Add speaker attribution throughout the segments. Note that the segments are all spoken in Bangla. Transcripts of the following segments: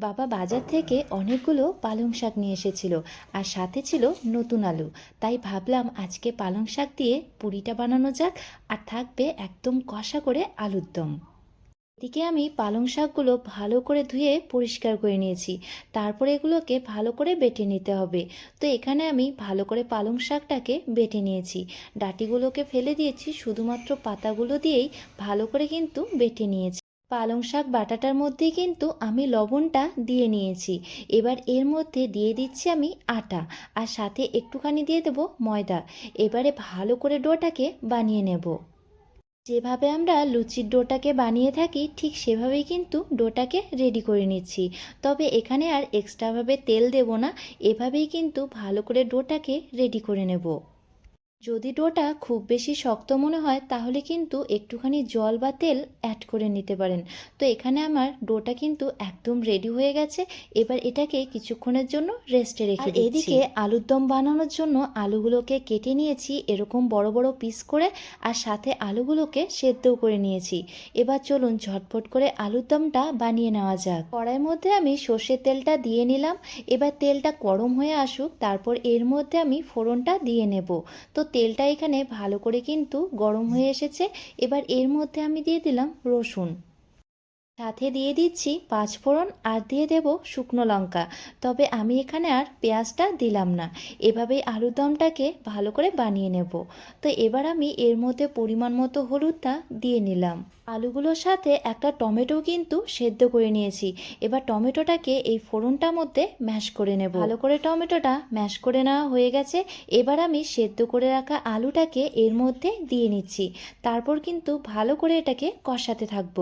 Speaker 1: বাবা বাজার থেকে অনেকগুলো পালং শাক নিয়ে এসেছিল আর সাথে ছিল নতুন আলু। তাই ভাবলাম আজকে পালং শাক দিয়ে পুরিটা বানানো যাক আর থাকবে একদম কষা করে আলুর দম। এদিকে আমি পালং শাকগুলো ভালো করে ধুয়ে পরিষ্কার করে নিয়েছি। তারপরে এগুলোকে ভালো করে বেটে নিতে হবে। তো এখানে আমি ভালো করে পালং শাকটাকে বেটে নিয়েছি। ডাটিগুলোকে ফেলে দিয়েছি, শুধুমাত্র পাতাগুলো দিয়েই ভালো করে কিন্তু বেটে নিয়েছি। পালং শাক বাটাটার মধ্যেই কিন্তু আমি লবণটা দিয়ে নিয়েছি। এবার এর মধ্যে দিয়ে দিচ্ছি আমি আটা আর সাথে একটুখানি দিয়ে দেবো ময়দা। এবারে ভালো করে ডোটাকে বানিয়ে নেব। যেভাবে আমরা লুচির ডোটাকে বানিয়ে থাকি, ঠিক সেভাবেই কিন্তু ডোটাকে রেডি করে নিচ্ছি। তবে এখানে আর এক্সট্রাভাবে তেল দেব না, এভাবেই কিন্তু ভালো করে ডোটাকে রেডি করে নেব। যদি ডোটা খুব বেশি শক্ত মনে হয় তাহলে কিন্তু একটুখানি জল বা তেল অ্যাড করে নিতে পারেন। তো এখানে আমার ডোটা কিন্তু একদম রেডি হয়ে গেছে। এবার এটাকে কিছুক্ষণের জন্য রেস্টে রেখে এদিকে আলুর দম বানানোর জন্য আলুগুলোকে কেটে নিয়েছি এরকম বড় বড় পিস করে আর সাথে আলুগুলোকে সেদ্ধও করে নিয়েছি। এবার চলুন ঝটপট করে আলুর দমটা বানিয়ে নেওয়া যাক। কড়াইয়ের মধ্যে আমি সর্ষের তেলটা দিয়ে নিলাম। এবার তেলটা গরম হয়ে আসুক তারপর এর মধ্যে আমি ফোড়নটা দিয়ে নেব। তো তেলটা এখানে ভালো করে কিন্তু গরম হয়ে এসেছে। এবার এর মধ্যে আমি দিয়ে দিলাম রসুন। সাথে দিয়ে দিচ্ছি পাঁচ ফোড়ন আর দিয়ে দেব শুকনো লঙ্কা। তবে আমি এখানে আর পেঁয়াজটা দিলাম না। এভাবেই আলুর দমটাকে ভালো করে বানিয়ে নেব। তো এবার আমি এর মধ্যে পরিমাণ মতো হলুদটা দিয়ে নিলাম। আলুগুলোর সাথে একটা টমেটো কিন্তু সেদ্ধ করে নিয়েছি। এবার টমেটোটাকে এই ফোড়নটার মধ্যে ম্যাশ করে নেব। ভালো করে টমেটোটা ম্যাশ করে নেওয়া হয়ে গেছে। এবার আমি সেদ্ধ করে রাখা আলুটাকে এর মধ্যে দিয়ে নিচ্ছি। তারপর কিন্তু ভালো করে এটাকে কষাতে থাকব।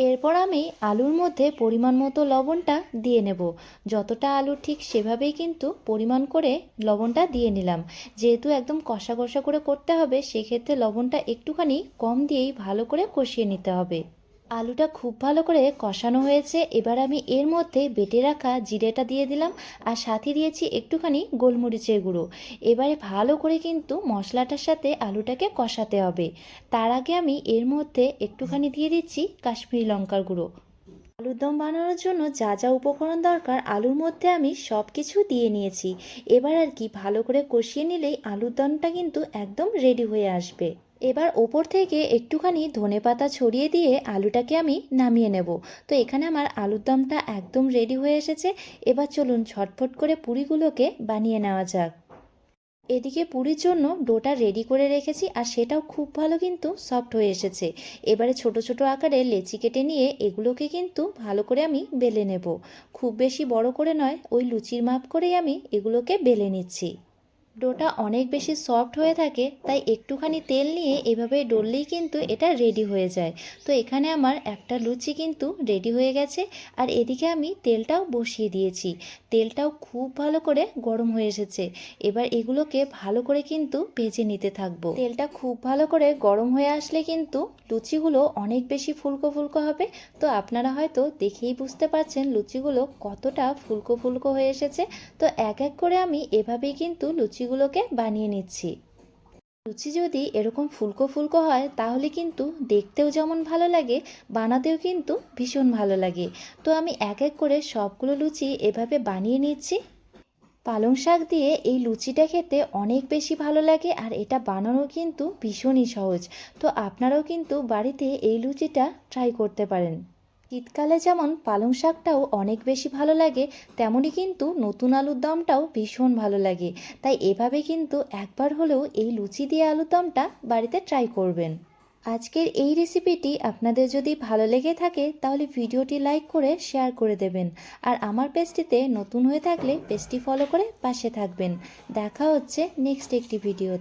Speaker 1: এরপর আমি আলুর মধ্যে পরিমাণ মতো লবণটা দিয়ে নেব। যতটা আলু ঠিক সেভাবেই কিন্তু পরিমাণ করে লবণটা দিয়ে নিলাম। যেহেতু একদম কষা কষা করে করতে হবে, সেক্ষেত্রে লবণটা একটুখানি কম দিয়েই ভালো করে কষিয়ে নিতে হবে। আলুটা খুব ভালো করে কষানো হয়েছে। এবার আমি এর মধ্যে বেটে রাখা জিরেটা দিয়ে দিলাম আর সাথে দিয়েছি একটুখানি গোলমরিচের গুঁড়ো। এবারে ভালো করে কিন্তু মশলাটার সাথে আলুটাকে কষাতে হবে। তার আগে আমি এর মধ্যে একটুখানি দিয়ে দিচ্ছি কাশ্মীরি লঙ্কার গুঁড়ো। আলুর দম বানানোর জন্য যা যা উপকরণ দরকার আলুর মধ্যে আমি সব কিছু দিয়ে নিয়েছি। এবার আর কি ভালো করে কষিয়ে নিলেই আলুর দমটা কিন্তু একদম রেডি হয়ে আসবে। এবার ওপর থেকে একটুখানি ধনে পাতা ছড়িয়ে দিয়ে আলুটাকে আমি নামিয়ে নেব। তো এখানে আমার আলুর দমটা একদম রেডি হয়ে এসেছে। এবার চলুন ঝটফট করে পুরিগুলোকে বানিয়ে নেওয়া যাক। এদিকে পুরীর জন্য ডোটা রেডি করে রেখেছি আর সেটাও খুব ভালো কিন্তু সফট হয়ে এসেছে। এবারে ছোট ছোট আকারে লেচি কেটে নিয়ে এগুলোকে কিন্তু ভালো করে আমি বেলে নেব। খুব বেশি বড় করে নয়, ওই লুচির মাপ করেই আমি এগুলোকে বেলে নিচ্ছি। ডোটা অনেক বেশি সফট হয়ে থাকে, তাই একটুখানি তেল নিয়ে এভাবে ডললেই কিন্তু এটা রেডি হয়ে যায়। তো এখানে আমার একটা লুচি কিন্তু রেডি হয়ে গেছে, আর এদিকে আমি তেলটাও বসিয়ে দিয়েছি। তেলটাও খুব ভালো করে গরম হয়ে এসেছে। এবার এগুলোকে ভালো করে কিন্তু ভেজে নিতে থাকব। তেলটা খুব ভালো করে গরম হয়ে আসলে কিন্তু লুচিগুলো অনেক বেশি ফুলকো ফুলকো হবে। তো আপনারা হয়তো দেখেই বুঝতে পারছেন লুচিগুলো কতটা ফুলকো ফুলকো হয়ে এসেছে। তো এক এক করে আমি এভাবেই কিন্তু লুচিগুলোকে বানিয়ে নিচ্ছি। লুচি যদি এরকম ফুলকো ফুলকো হয়, তাহলে কিন্তু দেখতেও যেমন ভালো লাগে, বানাতেও কিন্তু ভীষণ ভালো লাগে। তো আমি এক এক করে সবগুলো লুচি এভাবে বানিয়ে নিচ্ছি। পালং শাক দিয়ে এই লুচিটা খেতে অনেক বেশি ভালো লাগে আর এটা বানানো কিন্তু ভীষণই সহজ। তো আপনারাও কিন্তু বাড়িতে এই লুচিটা ট্রাই করতে পারেন। শীতকালে যেমন পালং শাকটাও অনেক বেশি ভালো লাগে তেমনই কিন্তু নতুন আলুর দমটাও ভীষণ ভালো লাগে। তাই এভাবে কিন্তু একবার হলেও এই লুচি দিয়ে আলুর দমটা বাড়িতে ট্রাই করবেন। আজকের এই রেসিপিটি আপনাদের যদি ভালো লেগে থাকে, তাহলে ভিডিওটি লাইক করে শেয়ার করে দেবেন। আর আমার পেজটিতে নতুন হয়ে থাকলে পেজটি ফলো করে পাশে থাকবেন। দেখা হচ্ছে নেক্সট একটি ভিডিওতে